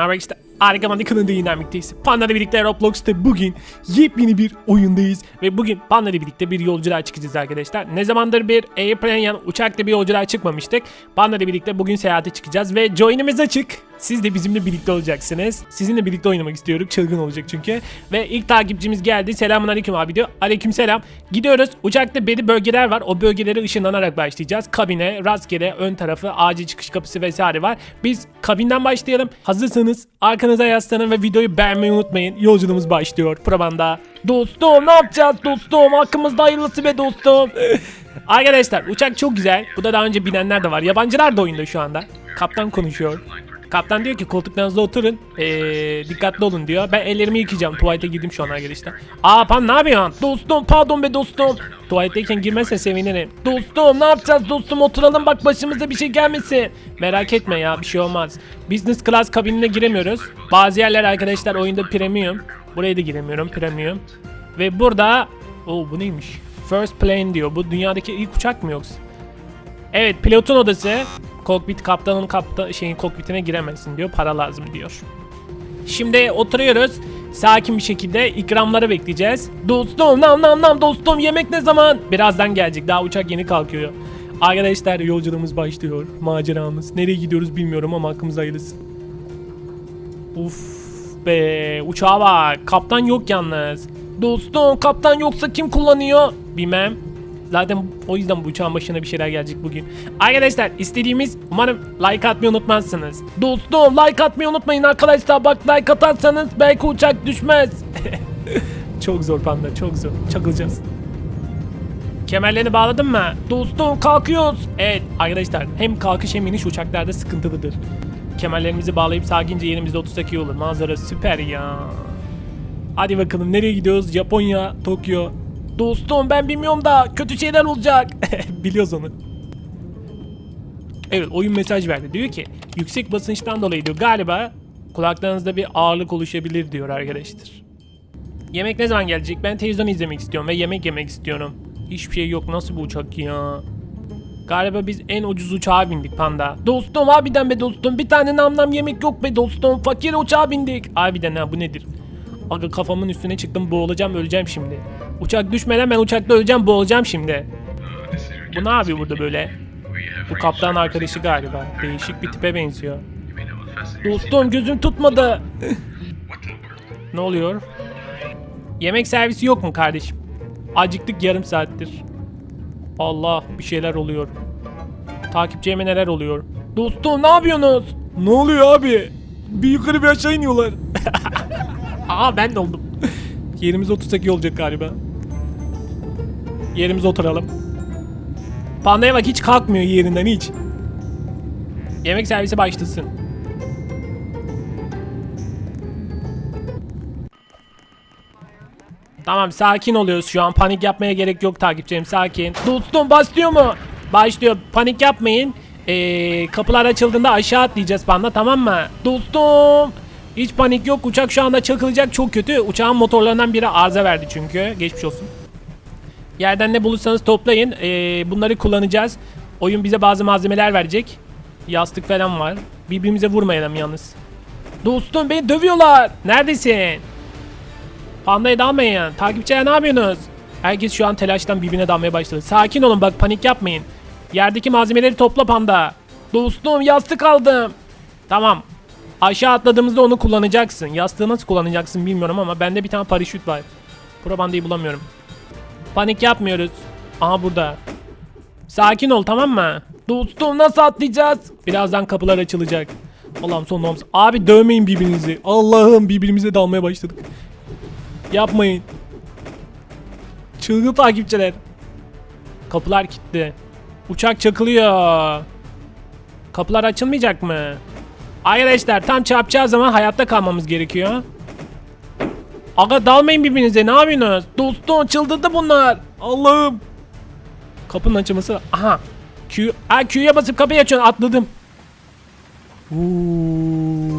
Now race that. Argaman kanalında dinlemekteyiz. Panda ile birlikte Roblox'ta bugün yepyeni bir oyundayız. Ve bugün Panda ile birlikte bir yolculuğa çıkacağız arkadaşlar. Ne zamandır bir airplane yani uçakla bir yolculuğa çıkmamıştık. Panda ile birlikte bugün seyahate çıkacağız ve join'imiz açık. Siz de bizimle birlikte olacaksınız. Sizinle birlikte oynamak istiyorum. Çılgın olacak çünkü. Ve ilk takipçimiz geldi. Selamun aleyküm abi diyor. Aleyküm selam. Gidiyoruz. Uçakta belli bölgeler var. O bölgelere ışınlanarak başlayacağız. Kabine, rastgele, ön tarafı, acil çıkış kapısı vesaire var. Biz kabinden başlayalım. Hazırsanız arkanıza yaslanın ve videoyu beğenmeyi unutmayın. Yolculuğumuz başlıyor. Probanda. Dostum ne yapacağız dostum? Hakkımızda hayırlısı be dostum. Arkadaşlar uçak çok güzel. Bu da daha önce binenler de var. Yabancılar da oyunda şu anda. Kaptan konuşuyor. Kaptan diyor ki koltuklarınızda oturun. Ee, dikkatli olun diyor. Ben ellerimi yıkayacağım. Tuvalete girdim şu an arkadaşlar. Aa pan ne yapıyorsun? Dostum pardon be dostum. Tuvaletteyken girmezsen sevinirim. Dostum ne yapacağız dostum oturalım bak başımıza bir şey gelmesin. Merak etme ya bir şey olmaz. Business class kabinine giremiyoruz. Bazı yerler arkadaşlar oyunda premium. Buraya da giremiyorum premium. Ve burada... Oo bu neymiş? First plane diyor. Bu dünyadaki ilk uçak mı yoksa? Evet pilotun odası. Kokpit kaptanın kapta şeyin kokpitine giremezsin diyor. Para lazım diyor. Şimdi oturuyoruz. Sakin bir şekilde ikramları bekleyeceğiz. Dostum nam nam nam dostum yemek ne zaman? Birazdan gelecek. Daha uçak yeni kalkıyor. Arkadaşlar yolculuğumuz başlıyor. Maceramız. Nereye gidiyoruz bilmiyorum ama hakkımızda hayırlısı. Uf be uçağa bak. Kaptan yok yalnız. Dostum kaptan yoksa kim kullanıyor? Bilmem. Zaten o yüzden bu uçağın başına bir şeyler gelecek bugün. Arkadaşlar istediğimiz umarım like atmayı unutmazsınız. Dostum like atmayı unutmayın arkadaşlar. Bak like atarsanız belki uçak düşmez. çok zor panda çok zor. Çakılacağız. Kemerlerini bağladın mı? Dostum kalkıyoruz. Evet arkadaşlar hem kalkış hem iniş uçaklarda sıkıntılıdır. Kemerlerimizi bağlayıp sakince yerimizde otursak iyi olur. Manzara süper ya. Hadi bakalım nereye gidiyoruz? Japonya, Tokyo. Dostum ben bilmiyorum da kötü şeyler olacak. Biliyoruz onu. Evet oyun mesaj verdi. Diyor ki yüksek basınçtan dolayı diyor galiba kulaklarınızda bir ağırlık oluşabilir diyor arkadaşlar. Yemek ne zaman gelecek? Ben televizyon izlemek istiyorum ve yemek yemek istiyorum. Hiçbir şey yok. Nasıl bu uçak ya? Galiba biz en ucuz uçağa bindik panda. Dostum harbiden be dostum. Bir tane nam nam yemek yok be dostum. Fakir uçağa bindik. Harbiden ha bu nedir? Aga kafamın üstüne çıktım boğulacağım öleceğim şimdi. Uçak düşmeden ben uçakta öleceğim boğulacağım şimdi. Bu ne yapıyor burada böyle? Bu kaptan arkadaşı galiba. Değişik bir tipe benziyor. Dostum gözüm tutmadı. ne oluyor? Yemek servisi yok mu kardeşim? Acıktık yarım saattir. Allah bir şeyler oluyor. Takipçime neler oluyor? Dostum ne yapıyorsunuz? Ne oluyor abi? Bir yukarı bir aşağı iniyorlar. Aa ben de oldum. Yerimize otursak iyi olacak galiba. Yerimize oturalım. Pandaya bak hiç kalkmıyor yerinden hiç. Yemek servisi başlasın. Tamam sakin oluyoruz şu an. Panik yapmaya gerek yok takipçilerim sakin. Dostum başlıyor mu? Başlıyor. Panik yapmayın. Ee, kapılar açıldığında aşağı atlayacağız panda tamam mı? Dostum. Hiç panik yok. Uçak şu anda çakılacak çok kötü. Uçağın motorlarından biri arıza verdi çünkü. Geçmiş olsun. Yerden ne bulursanız toplayın. Ee, bunları kullanacağız. Oyun bize bazı malzemeler verecek. Yastık falan var. Birbirimize vurmayalım yalnız. Dostum beni dövüyorlar. Neredesin? Pandaya dalmayın. Takipçiler ne yapıyorsunuz? Herkes şu an telaştan birbirine dalmaya başladı. Sakin olun bak panik yapmayın. Yerdeki malzemeleri topla panda. Dostum yastık aldım. Tamam. Aşağı atladığımızda onu kullanacaksın. Yastığı nasıl kullanacaksın bilmiyorum ama bende bir tane paraşüt var. Probandayı bulamıyorum. Panik yapmıyoruz. Aha burada. Sakin ol tamam mı? Dostum nasıl atlayacağız? Birazdan kapılar açılacak. Allah'ım son namaz. Abi dövmeyin birbirinizi. Allah'ım birbirimize dalmaya başladık. Yapmayın. Çılgın takipçiler. Kapılar kilitli. Uçak çakılıyor. Kapılar açılmayacak mı? Arkadaşlar tam çarpacağı zaman hayatta kalmamız gerekiyor. Aga dalmayın birbirinize ne yapıyorsunuz? Dostum çıldırdı bunlar. Allah'ım. Kapının açılması. Aha. Q, Aa, Q'ya basıp kapıyı açıyorsun atladım. Uuu.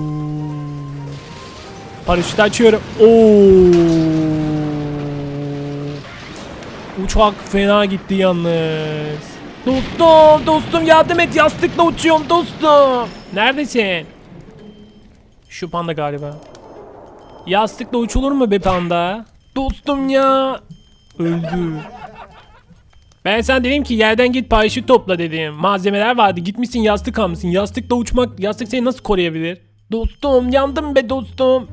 Paraşütü açıyorum. Oo. Uçak fena gitti yalnız. Dostum, dostum yardım et yastıkla uçuyorum dostum. Neredesin? Şu panda galiba. Yastıkla uçulur mu be panda? Dostum ya. Öldü. Ben sana dedim ki yerden git paraşüt topla dedim. Malzemeler vardı. Gitmişsin yastık almışsın. Yastıkla uçmak, yastık seni nasıl koruyabilir? Dostum yandım be dostum.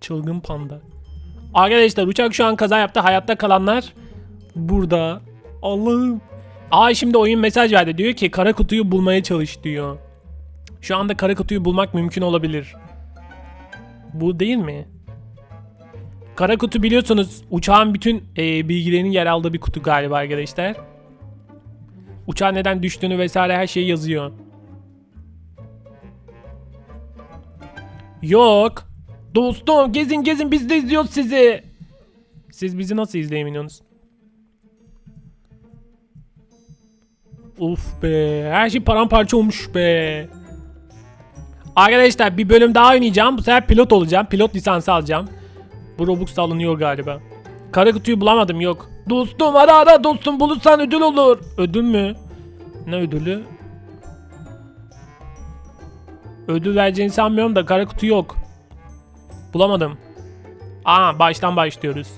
Çılgın panda. Arkadaşlar uçak şu an kaza yaptı. Hayatta kalanlar burada. Allah'ım. Aa şimdi oyun mesaj verdi. Diyor ki kara kutuyu bulmaya çalış diyor. Şu anda kara kutuyu bulmak mümkün olabilir. Bu değil mi? Kara kutu biliyorsunuz uçağın bütün e, bilgilerinin yer aldığı bir kutu galiba arkadaşlar. Uçağın neden düştüğünü vesaire her şeyi yazıyor. Yok. Dostum gezin gezin biz de izliyoruz sizi. Siz bizi nasıl izleyemiyorsunuz? Uf be her şey paramparça olmuş be. Arkadaşlar bir bölüm daha oynayacağım. Bu sefer pilot olacağım. Pilot lisansı alacağım. Bu Robux alınıyor galiba. Kara kutuyu bulamadım yok. Dostum ara ara dostum bulursan ödül olur. Ödül mü? Ne ödülü? Ödül vereceğini sanmıyorum da kara kutu yok. Bulamadım. Aa baştan başlıyoruz.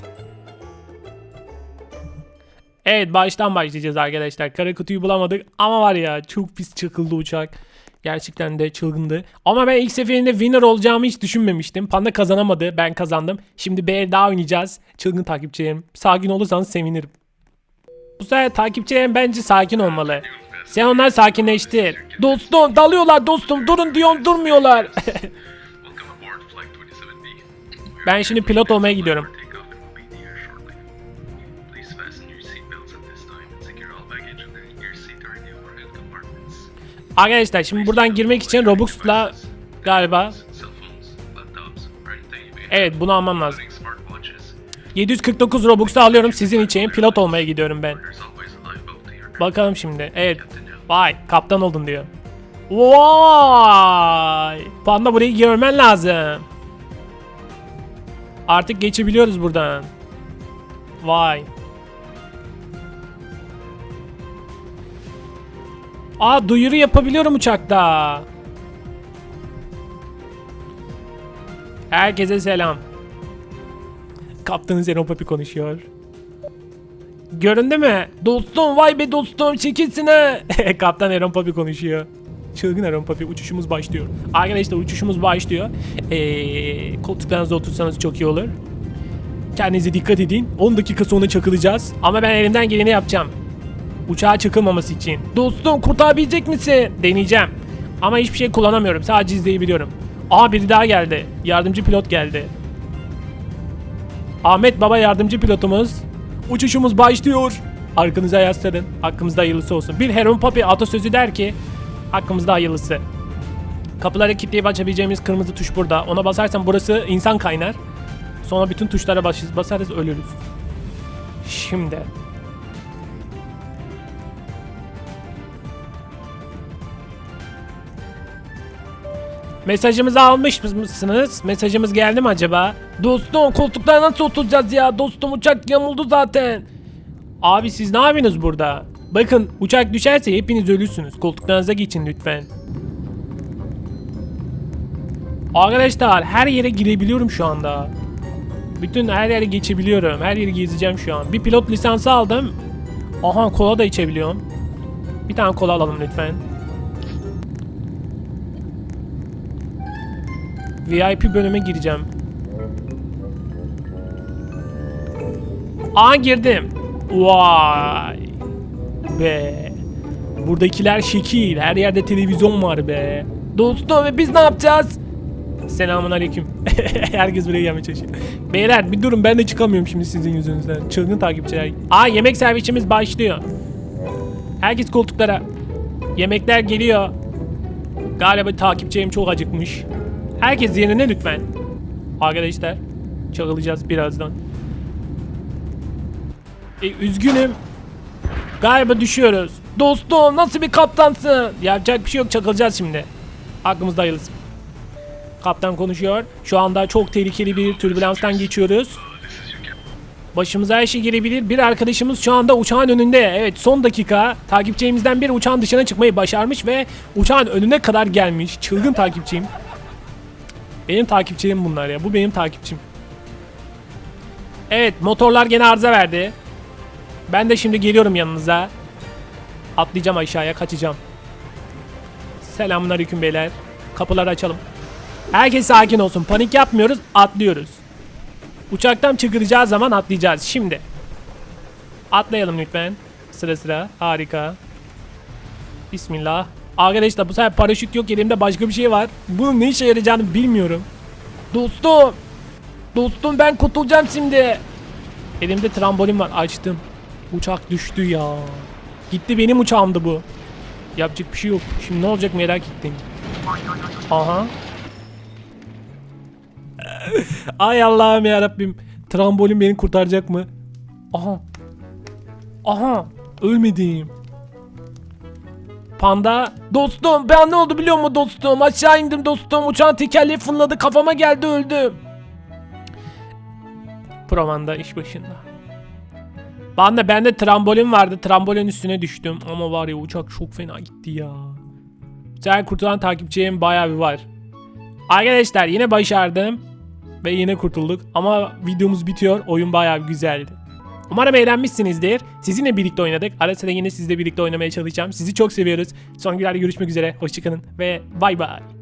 Evet baştan başlayacağız arkadaşlar. Kara kutuyu bulamadık ama var ya çok pis çakıldı uçak. Gerçekten de çılgındı. Ama ben ilk seferinde winner olacağımı hiç düşünmemiştim. Panda kazanamadı. Ben kazandım. Şimdi bir daha oynayacağız. Çılgın takipçilerim. Sakin olursanız sevinirim. Bu sefer takipçilerim bence sakin olmalı. Sen onları sakinleştir. Dostum dalıyorlar dostum. Durun diyorum durmuyorlar. Welcome aboard Flight 27B. Ben şimdi pilot olmaya gidiyorum. Arkadaşlar şimdi buradan girmek için Robux'la galiba evet bunu almam lazım. including smartwatches. 749 Robux'u alıyorum sizin için pilot olmaya gidiyorum ben. Bakalım şimdi. Evet. Vay kaptan oldun diyor. Vay. Panda burayı görmen lazım. Artık geçebiliyoruz buradan. Vay. Aa duyuru yapabiliyorum uçakta. Herkese selam. Kaptanın Zeno Papi konuşuyor. Göründü mü? Dostum vay be dostum çekilsin ha. Kaptan Aaron konuşuyor. Çılgın Aaron uçuşumuz başlıyor. Arkadaşlar uçuşumuz başlıyor. Ee, koltuklarınızda otursanız çok iyi olur. Kendinize dikkat edin. 10 dakika sonra çakılacağız. Ama ben elimden geleni yapacağım. Uçağa çakılmaması için. Dostum kurtarabilecek misin? Deneyeceğim. Ama hiçbir şey kullanamıyorum. Sadece izleyebiliyorum. Aa biri daha geldi. Yardımcı pilot geldi. Ahmet Baba yardımcı pilotumuz. Uçuşumuz başlıyor. Arkanıza yaslanın. Hakkımızda hayırlısı olsun. Bir Heron Papi atasözü der ki hakkımızda hayırlısı. Kapıları kilitleyip açabileceğimiz kırmızı tuş burada. Ona basarsan burası insan kaynar. Sonra bütün tuşlara bas basarız ölürüz. Şimdi. Mesajımızı almış mısınız? Mesajımız geldi mi acaba? Dostum koltuklara nasıl oturacağız ya? Dostum uçak yamuldu zaten. Abi siz ne yapıyorsunuz burada? Bakın uçak düşerse hepiniz ölürsünüz. Koltuklarınıza geçin lütfen. Arkadaşlar her yere girebiliyorum şu anda. Bütün her yere geçebiliyorum. Her yeri gezeceğim şu an. Bir pilot lisansı aldım. Aha kola da içebiliyorum. Bir tane kola alalım lütfen. VIP bölüme gireceğim. Aa girdim. Vay. Be. Buradakiler şekil. Her yerde televizyon var be. Dostum ve biz ne yapacağız? Selamun aleyküm. Herkes buraya gelmeye çalışıyor. Beyler bir durun ben de çıkamıyorum şimdi sizin yüzünüzden. Çılgın takipçiler. Aa yemek servisimiz başlıyor. Herkes koltuklara. Yemekler geliyor. Galiba takipçilerim çok acıkmış. Herkes yerine lütfen. Arkadaşlar çakılacağız birazdan. E, üzgünüm. Galiba düşüyoruz. Dostum nasıl bir kaptansın? Yapacak bir şey yok çakılacağız şimdi. Aklımızda hayırlısı. Kaptan konuşuyor. Şu anda çok tehlikeli bir türbülanstan geçiyoruz. Başımıza her şey gelebilir. Bir arkadaşımız şu anda uçağın önünde. Evet son dakika takipçimizden biri uçağın dışına çıkmayı başarmış ve uçağın önüne kadar gelmiş. Çılgın takipçiyim. Benim takipçilerim bunlar ya. Bu benim takipçim. Evet motorlar gene arıza verdi. Ben de şimdi geliyorum yanınıza. Atlayacağım aşağıya kaçacağım. Selamünaleyküm beyler. Kapıları açalım. Herkes sakin olsun. Panik yapmıyoruz. Atlıyoruz. Uçaktan çıkaracağı zaman atlayacağız. Şimdi. Atlayalım lütfen. Sıra sıra. Harika. Bismillah. Arkadaşlar bu sefer paraşüt yok elimde başka bir şey var. Bunun ne işe yarayacağını bilmiyorum. Dostum. Dostum ben kurtulacağım şimdi. Elimde trambolin var açtım. Uçak düştü ya. Gitti benim uçağımdı bu. Yapacak bir şey yok. Şimdi ne olacak merak ettim. Aha. Ay Allah'ım ya Rabbim. Trambolin beni kurtaracak mı? Aha. Aha. Ölmedim. Panda. Dostum ben ne oldu biliyor musun dostum? Aşağı indim dostum. Uçağın tekerleği fırladı. Kafama geldi öldüm. Provanda iş başında. Bende bende trambolin vardı. Trambolin üstüne düştüm. Ama var ya uçak çok fena gitti ya. Sen kurtulan takipçilerim bayağı bir var. Arkadaşlar yine başardım. Ve yine kurtulduk. Ama videomuz bitiyor. Oyun bayağı güzeldi. Umarım eğlenmişsinizdir. Sizinle birlikte oynadık. Ara sıra yine sizle birlikte oynamaya çalışacağım. Sizi çok seviyoruz. Son günlerde görüşmek üzere. Hoşçakalın ve bay bay.